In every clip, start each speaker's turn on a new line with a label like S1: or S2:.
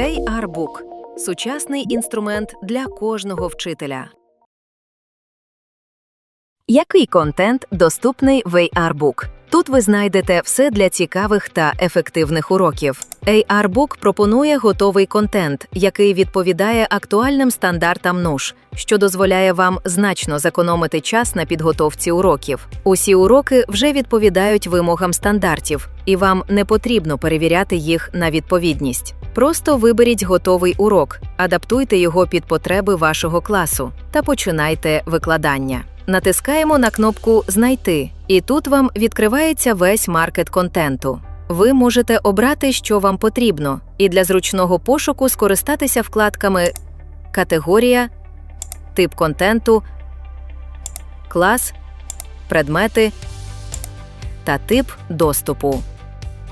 S1: AR-Book – сучасний інструмент для кожного вчителя. Який контент доступний в AR-Book? Тут ви знайдете все для цікавих та ефективних уроків. AR-Book пропонує готовий контент, який відповідає актуальним стандартам НУШ, що дозволяє вам значно зекономити час на підготовці уроків. Усі уроки вже відповідають вимогам стандартів, і вам не потрібно перевіряти їх на відповідність. Просто виберіть готовий урок, адаптуйте його під потреби вашого класу та починайте викладання. Натискаємо на кнопку Знайти, і тут вам відкривається весь маркет контенту. Ви можете обрати, що вам потрібно, і для зручного пошуку скористатися вкладками Категорія, Тип контенту, Клас, Предмети та тип доступу.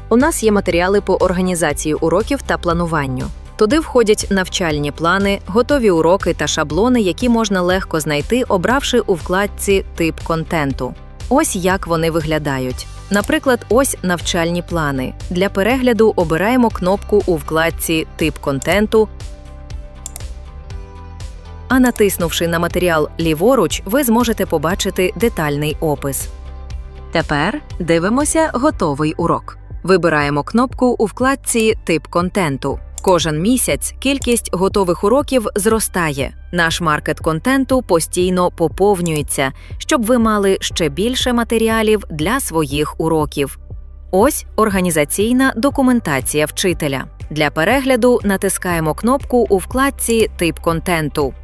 S1: У нас є матеріали по організації уроків та плануванню. Туди входять навчальні плани, готові уроки та шаблони, які можна легко знайти, обравши у вкладці Тип контенту. Ось як вони виглядають. Наприклад, ось навчальні плани. Для перегляду обираємо кнопку у вкладці Тип контенту. А натиснувши на матеріал ліворуч, ви зможете побачити детальний опис. Тепер дивимося готовий урок. Вибираємо кнопку у вкладці Тип контенту. Кожен місяць кількість готових уроків зростає. Наш маркет контенту постійно поповнюється, щоб ви мали ще більше матеріалів для своїх уроків. Ось організаційна документація вчителя. Для перегляду натискаємо кнопку у вкладці Тип контенту.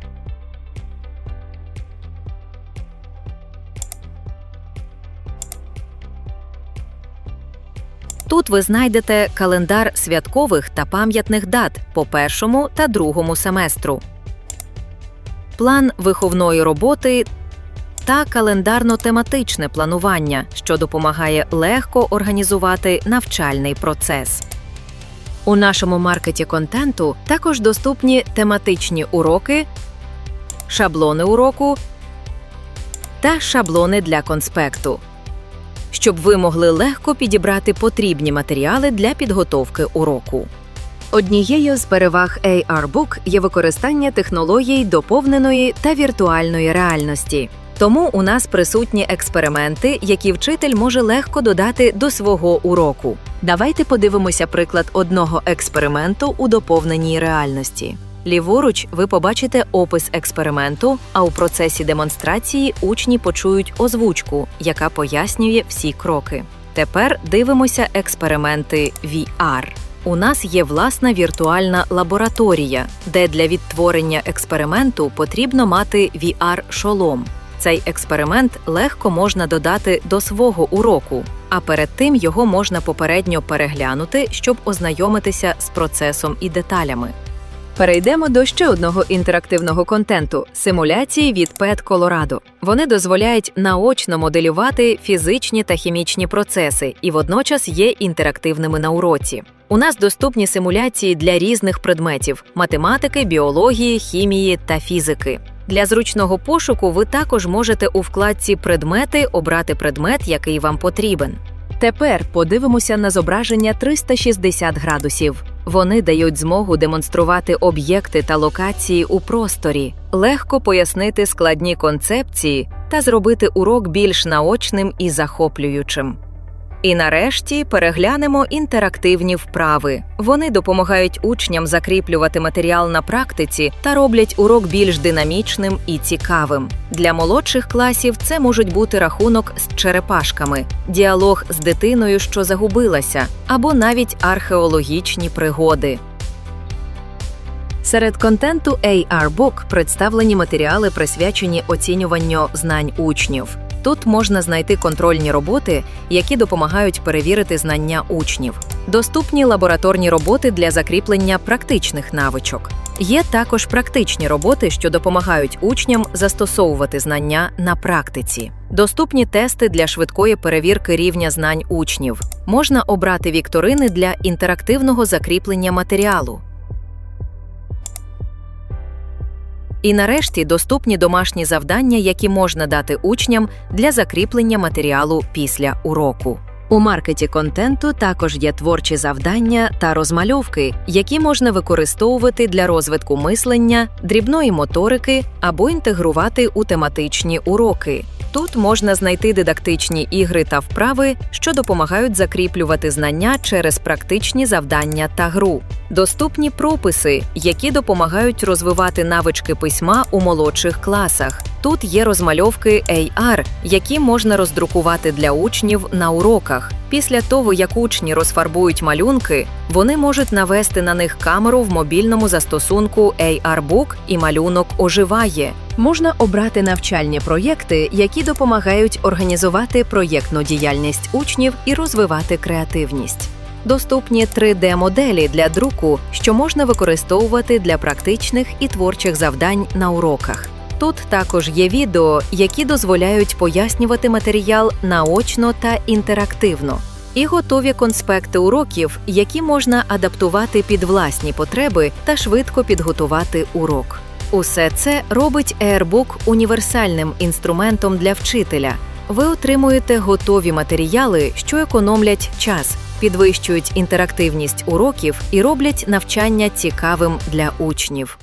S1: Тут ви знайдете календар святкових та пам'ятних дат по першому та другому семестру, план виховної роботи та календарно-тематичне планування, що допомагає легко організувати навчальний процес. У нашому маркеті контенту також доступні тематичні уроки, шаблони уроку та шаблони для конспекту щоб ви могли легко підібрати потрібні матеріали для підготовки уроку. Однією з переваг AR-Book є використання технологій доповненої та віртуальної реальності. Тому у нас присутні експерименти, які вчитель може легко додати до свого уроку. Давайте подивимося приклад одного експерименту у доповненій реальності. Ліворуч ви побачите опис експерименту, а у процесі демонстрації учні почують озвучку, яка пояснює всі кроки. Тепер дивимося експерименти VR. У нас є власна віртуальна лабораторія, де для відтворення експерименту потрібно мати VR-шолом. Цей експеримент легко можна додати до свого уроку, а перед тим його можна попередньо переглянути, щоб ознайомитися з процесом і деталями. Перейдемо до ще одного інтерактивного контенту симуляції від PET Colorado. Вони дозволяють наочно моделювати фізичні та хімічні процеси і водночас є інтерактивними на уроці. У нас доступні симуляції для різних предметів математики, біології, хімії та фізики. Для зручного пошуку ви також можете у вкладці Предмети обрати предмет, який вам потрібен. Тепер подивимося на зображення 360 градусів. Вони дають змогу демонструвати об'єкти та локації у просторі, легко пояснити складні концепції та зробити урок більш наочним і захоплюючим. І нарешті переглянемо інтерактивні вправи. Вони допомагають учням закріплювати матеріал на практиці та роблять урок більш динамічним і цікавим. Для молодших класів це можуть бути рахунок з черепашками, діалог з дитиною, що загубилася, або навіть археологічні пригоди. Серед контенту AR-Book представлені матеріали, присвячені оцінюванню знань учнів. Тут можна знайти контрольні роботи, які допомагають перевірити знання учнів, доступні лабораторні роботи для закріплення практичних навичок. Є також практичні роботи, що допомагають учням застосовувати знання на практиці. Доступні тести для швидкої перевірки рівня знань учнів. Можна обрати вікторини для інтерактивного закріплення матеріалу. І нарешті доступні домашні завдання, які можна дати учням для закріплення матеріалу після уроку. У маркеті контенту також є творчі завдання та розмальовки, які можна використовувати для розвитку мислення, дрібної моторики або інтегрувати у тематичні уроки. Тут можна знайти дидактичні ігри та вправи, що допомагають закріплювати знання через практичні завдання та гру. Доступні прописи, які допомагають розвивати навички письма у молодших класах. Тут є розмальовки AR, які можна роздрукувати для учнів на уроках. Після того, як учні розфарбують малюнки, вони можуть навести на них камеру в мобільному застосунку AR-Book і малюнок оживає. Можна обрати навчальні проєкти, які допомагають організувати проєктну діяльність учнів і розвивати креативність. Доступні 3D-моделі для друку, що можна використовувати для практичних і творчих завдань на уроках. Тут також є відео, які дозволяють пояснювати матеріал наочно та інтерактивно, і готові конспекти уроків, які можна адаптувати під власні потреби та швидко підготувати урок. Усе це робить Airbook універсальним інструментом для вчителя. Ви отримуєте готові матеріали, що економлять час, підвищують інтерактивність уроків і роблять навчання цікавим для учнів.